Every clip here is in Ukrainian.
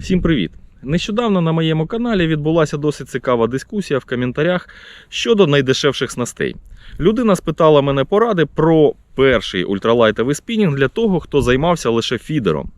Всім привіт! Нещодавно на моєму каналі відбулася досить цікава дискусія в коментарях щодо найдешевших снастей. Людина спитала мене поради про перший ультралайтовий спінінг для того, хто займався лише фідером.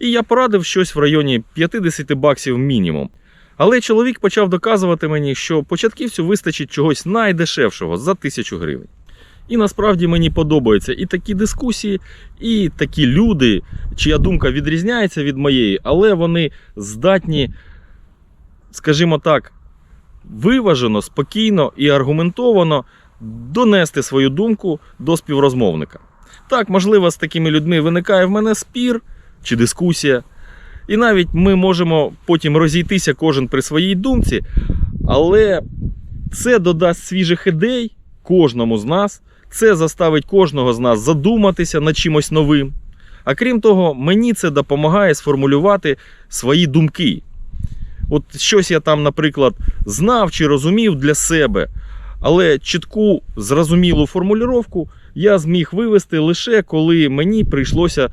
І я порадив щось в районі 50 баксів мінімум. Але чоловік почав доказувати мені, що початківцю вистачить чогось найдешевшого за 1000 гривень. І насправді мені подобаються і такі дискусії, і такі люди, чия думка відрізняється від моєї, але вони здатні, скажімо так, виважено, спокійно і аргументовано донести свою думку до співрозмовника. Так, можливо, з такими людьми виникає в мене спір чи дискусія. І навіть ми можемо потім розійтися кожен при своїй думці, але це додасть свіжих ідей кожному з нас. Це заставить кожного з нас задуматися над чимось новим. А крім того, мені це допомагає сформулювати свої думки. От щось я там, наприклад, знав чи розумів для себе, але чітку зрозумілу формулювання я зміг вивести лише коли мені прийшлося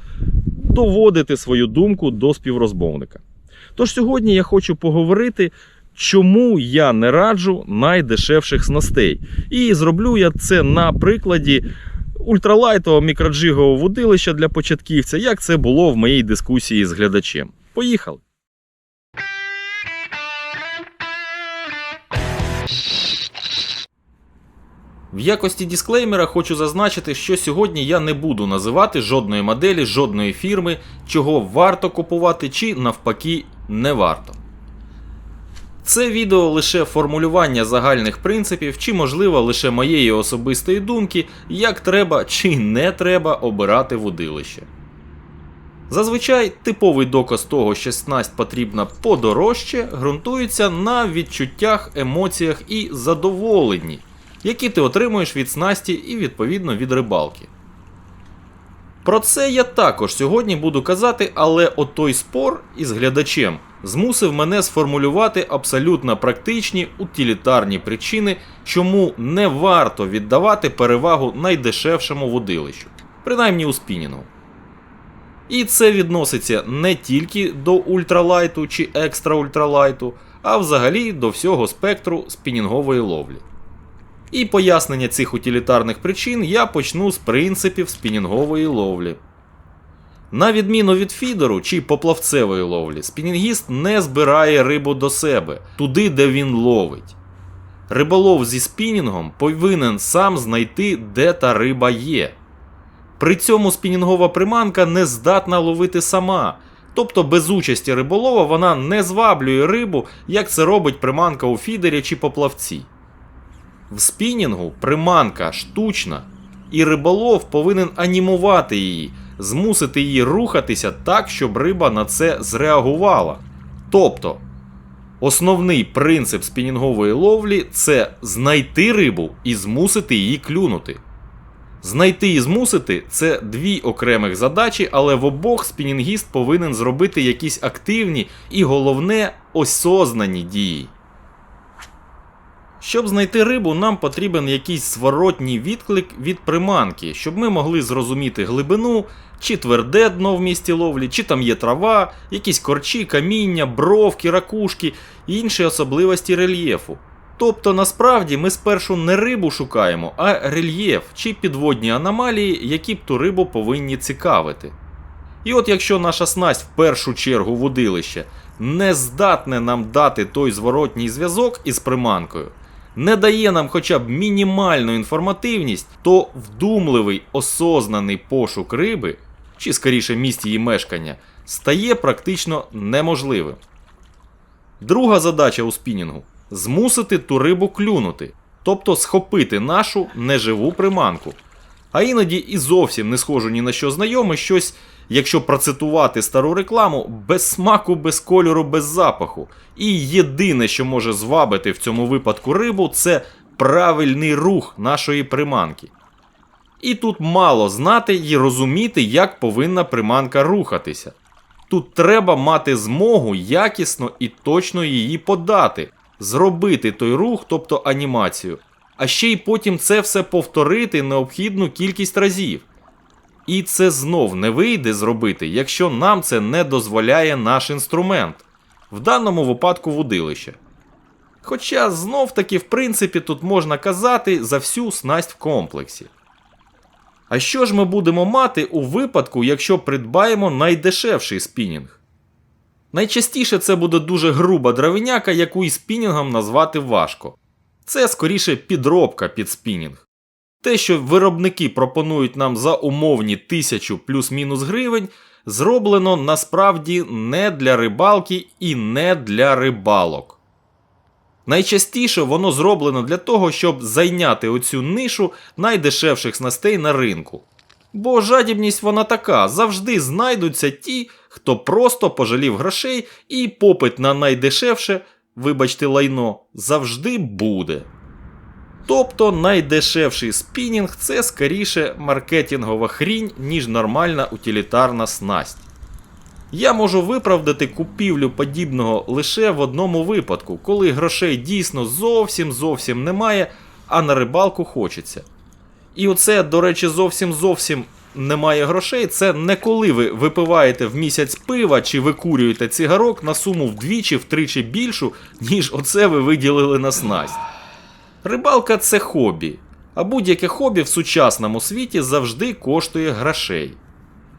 доводити свою думку до співрозмовника. Тож сьогодні я хочу поговорити, чому я не раджу найдешевших снастей. І зроблю я це на прикладі ультралайтового мікроджигового вудилища для початківця, як це було в моїй дискусії з глядачем. Поїхали! В якості дисклеймера хочу зазначити, що сьогодні я не буду називати жодної моделі, жодної фірми, чого варто купувати чи навпаки не варто. Це відео лише формулювання загальних принципів, чи можливо лише моєї особистої думки, як треба чи не треба обирати вудилище. Зазвичай типовий доказ того, що снасть потрібна подорожче, ґрунтується на відчуттях, емоціях і задоволенні, які ти отримуєш від снасті і відповідно від рибалки. Про це я також сьогодні буду казати, але отой спор із глядачем змусив мене сформулювати абсолютно практичні утилітарні причини, чому не варто віддавати перевагу найдешевшому водилищу, принаймні у спінінгу. І це відноситься не тільки до ультралайту чи екстра ультралайту, а взагалі до всього спектру спінінгової ловлі. І пояснення цих утилітарних причин я почну з принципів спінінгової ловлі. На відміну від фідеру чи поплавцевої ловлі, спінінгіст не збирає рибу до себе, туди, де він ловить. Риболов зі спінінгом повинен сам знайти, де та риба є. При цьому спінінгова приманка не здатна ловити сама, тобто без участі риболова вона не зваблює рибу, як це робить приманка у фідері чи поплавці. В спінінгу приманка штучна, і риболов повинен анімувати її, змусити її рухатися так, щоб риба на це зреагувала. Тобто, основний принцип спінінгової ловлі це знайти рибу і змусити її клюнути. Знайти і змусити це дві окремих задачі, але в обох спінінгіст повинен зробити якісь активні і головне осознані дії. Щоб знайти рибу, нам потрібен якийсь зворотній відклик від приманки, щоб ми могли зрозуміти глибину, чи тверде дно в місті ловлі, чи там є трава, якісь корчі, каміння, бровки, ракушки і інші особливості рельєфу. Тобто насправді ми спершу не рибу шукаємо, а рельєф чи підводні аномалії, які б ту рибу повинні цікавити. І от якщо наша снасть в першу чергу водилище не здатне нам дати той зворотній зв'язок із приманкою, не дає нам хоча б мінімальну інформативність, то вдумливий осознаний пошук риби, чи скоріше місць її мешкання, стає практично неможливим. Друга задача у спінінгу змусити ту рибу клюнути, тобто схопити нашу неживу приманку. А іноді і зовсім не схожу ні на що знайоме щось, якщо процитувати стару рекламу, без смаку, без кольору, без запаху. І єдине, що може звабити в цьому випадку рибу, це правильний рух нашої приманки. І тут мало знати і розуміти, як повинна приманка рухатися. Тут треба мати змогу якісно і точно її подати, зробити той рух, тобто анімацію, а ще й потім це все повторити необхідну кількість разів. І це знов не вийде зробити, якщо нам це не дозволяє наш інструмент, в даному випадку вудилище. Хоча знов таки, в принципі, тут можна казати за всю снасть в комплексі. А що ж ми будемо мати у випадку, якщо придбаємо найдешевший спінінг? Найчастіше це буде дуже груба дровиняка, яку і спінінгом назвати важко. Це скоріше підробка під спінінг. Те, що виробники пропонують нам за умовні тисячу плюс-мінус гривень, зроблено насправді не для рибалки і не для рибалок. Найчастіше воно зроблено для того, щоб зайняти оцю нишу найдешевших снастей на ринку. Бо жадібність вона така, завжди знайдуться ті, хто просто пожалів грошей, і попит на найдешевше, вибачте, лайно, завжди буде. Тобто найдешевший спінінг це скоріше маркетингова хрінь, ніж нормальна утилітарна снасть. Я можу виправдати купівлю подібного лише в одному випадку, коли грошей дійсно зовсім зовсім немає, а на рибалку хочеться. І оце, до речі, зовсім зовсім немає грошей. Це не коли ви випиваєте в місяць пива чи викурюєте цигарок на суму вдвічі, втричі більшу, ніж оце ви виділили на снасть. Рибалка це хобі, а будь-яке хобі в сучасному світі завжди коштує грошей.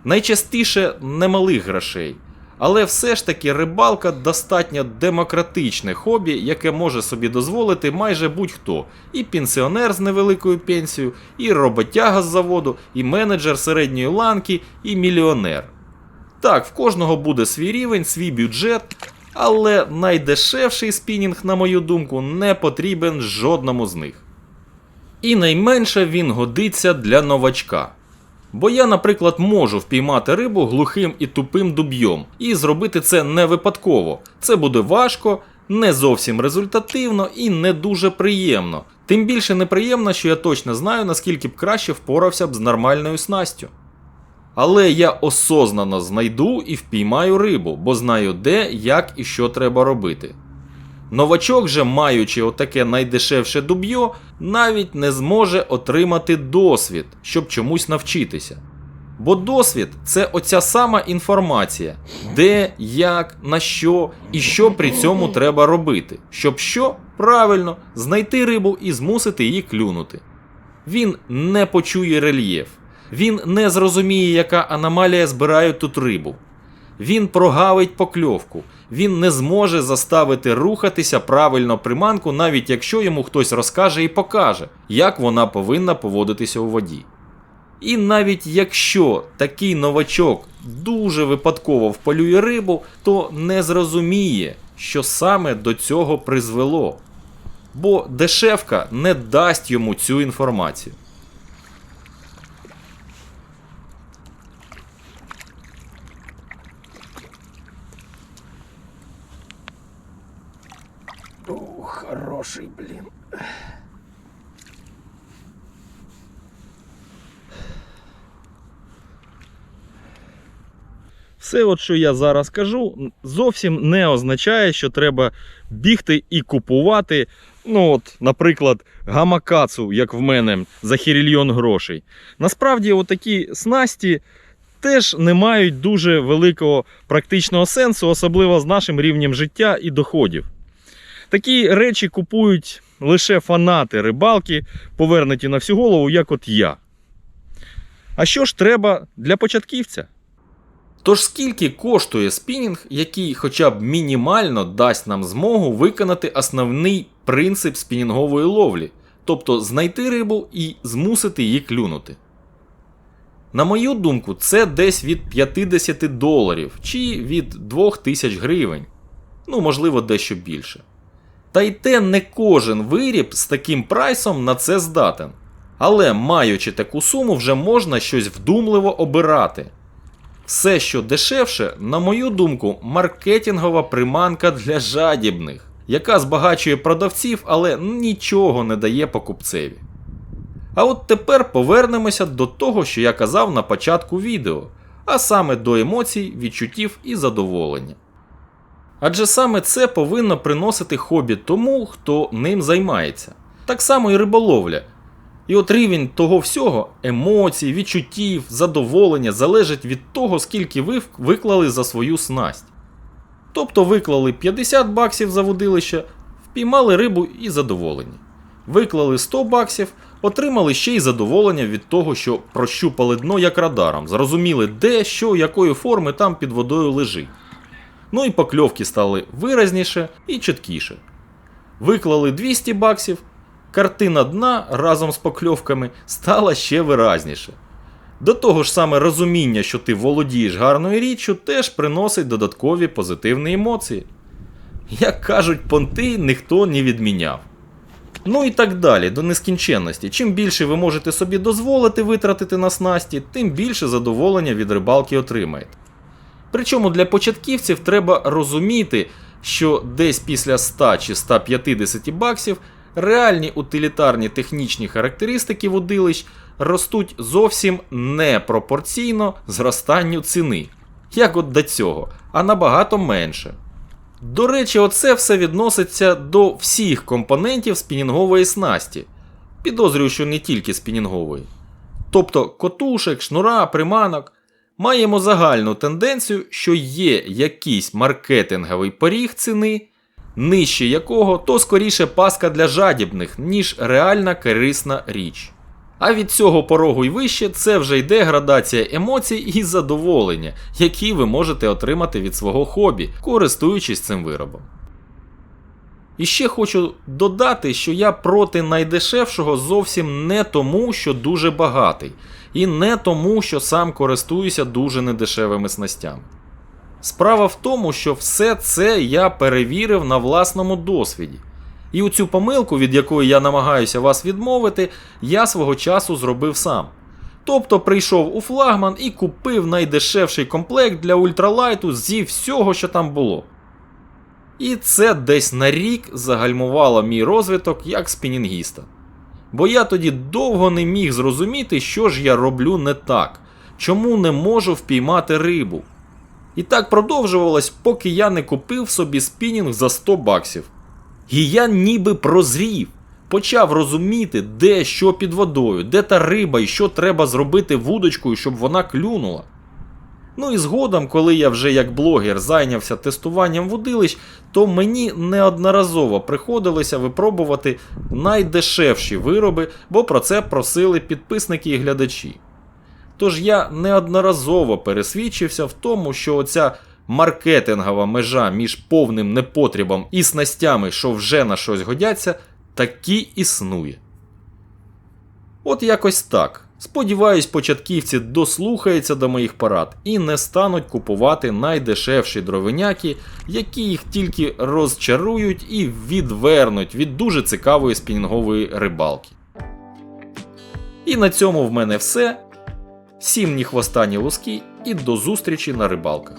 Найчастіше немалих грошей. Але все ж таки рибалка достатньо демократичне хобі, яке може собі дозволити майже будь-хто. І пенсіонер з невеликою пенсією, і роботяга з заводу, і менеджер середньої ланки, і мільйонер. Так, в кожного буде свій рівень, свій бюджет, але найдешевший спінінг, на мою думку, не потрібен жодному з них. І найменше він годиться для новачка. Бо я, наприклад, можу впіймати рибу глухим і тупим дуб'йом, і зробити це не випадково. Це буде важко, не зовсім результативно і не дуже приємно. Тим більше неприємно, що я точно знаю, наскільки б краще впорався б з нормальною снастю. Але я осознано знайду і впіймаю рибу, бо знаю де, як і що треба робити. Новачок же, маючи отаке найдешевше дуб'йо, навіть не зможе отримати досвід, щоб чомусь навчитися. Бо досвід це оця сама інформація, де, як, на що і що при цьому треба робити, щоб що правильно знайти рибу і змусити її клюнути. Він не почує рельєф, він не зрозуміє, яка аномалія збирає тут рибу. Він прогавить покльовку, він не зможе заставити рухатися правильно приманку, навіть якщо йому хтось розкаже і покаже, як вона повинна поводитися у воді. І навіть якщо такий новачок дуже випадково вполює рибу, то не зрозуміє, що саме до цього призвело. Бо дешевка не дасть йому цю інформацію. Все, от що я зараз кажу, зовсім не означає, що треба бігти і купувати. Ну, от, наприклад, гамакацу, як в мене, за хірільйон грошей. Насправді, отакі снасті теж не мають дуже великого практичного сенсу, особливо з нашим рівнем життя і доходів. Такі речі купують лише фанати рибалки, повернуті на всю голову, як от я. А що ж треба для початківця? Тож скільки коштує спінінг, який хоча б мінімально дасть нам змогу виконати основний принцип спінінгової ловлі, тобто знайти рибу і змусити її клюнути? На мою думку, це десь від 50 доларів чи від 2000 гривень, ну можливо дещо більше. Та й те не кожен виріб з таким прайсом на це здатен. Але маючи таку суму, вже можна щось вдумливо обирати. Все, що дешевше, на мою думку, маркетингова приманка для жадібних, яка збагачує продавців, але нічого не дає покупцеві. А от тепер повернемося до того, що я казав на початку відео, а саме до емоцій, відчуттів і задоволення. Адже саме це повинно приносити хобі тому, хто ним займається. Так само і риболовля. І от рівень того всього, емоцій, відчуттів, задоволення залежить від того, скільки ви виклали за свою снасть. Тобто виклали 50 баксів за водилище, впіймали рибу і задоволені. Виклали 100 баксів, отримали ще й задоволення від того, що прощупали дно як радаром, зрозуміли, де, що, якої форми там під водою лежить. Ну і покльовки стали виразніше і чіткіше. Виклали 200 баксів, картина дна разом з покльовками стала ще виразніше. До того ж саме розуміння, що ти володієш гарною річчю, теж приносить додаткові позитивні емоції. Як кажуть, понти ніхто не відміняв. Ну і так далі, до нескінченності. Чим більше ви можете собі дозволити витратити на снасті, тим більше задоволення від рибалки отримаєте. Причому для початківців треба розуміти, що десь після 100 чи 150 баксів реальні утилітарні технічні характеристики водилищ ростуть зовсім не пропорційно зростанню ціни. Як от до цього, а набагато менше. До речі, оце все відноситься до всіх компонентів спінінгової снасті. Підозрюю, що не тільки спінінгової. Тобто котушек, шнура, приманок. Маємо загальну тенденцію, що є якийсь маркетинговий поріг ціни, нижче якого то скоріше паска для жадібних, ніж реальна корисна річ. А від цього порогу й вище це вже йде градація емоцій і задоволення, які ви можете отримати від свого хобі, користуючись цим виробом. І ще хочу додати, що я проти найдешевшого зовсім не тому, що дуже багатий, і не тому, що сам користуюся дуже недешевими снастями. Справа в тому, що все це я перевірив на власному досвіді. І оцю помилку, від якої я намагаюся вас відмовити, я свого часу зробив сам. Тобто прийшов у флагман і купив найдешевший комплект для ультралайту зі всього, що там було. І це десь на рік загальмувало мій розвиток як спінінгіста. Бо я тоді довго не міг зрозуміти, що ж я роблю не так, чому не можу впіймати рибу. І так продовжувалось, поки я не купив собі спінінг за 100 баксів. І я ніби прозрів, почав розуміти, де що під водою, де та риба і що треба зробити вудочкою, щоб вона клюнула. Ну і згодом, коли я вже як блогер зайнявся тестуванням водилищ, то мені неодноразово приходилося випробувати найдешевші вироби, бо про це просили підписники і глядачі. Тож я неодноразово пересвідчився в тому, що оця маркетингова межа між повним непотрібом і снастями, що вже на щось годяться, таки існує. От якось так. Сподіваюсь, початківці дослухаються до моїх порад і не стануть купувати найдешевші дровиняки, які їх тільки розчарують і відвернуть від дуже цікавої спінінгової рибалки. І на цьому в мене все. Всім ні хвоста, ні луски, і до зустрічі на рибалках.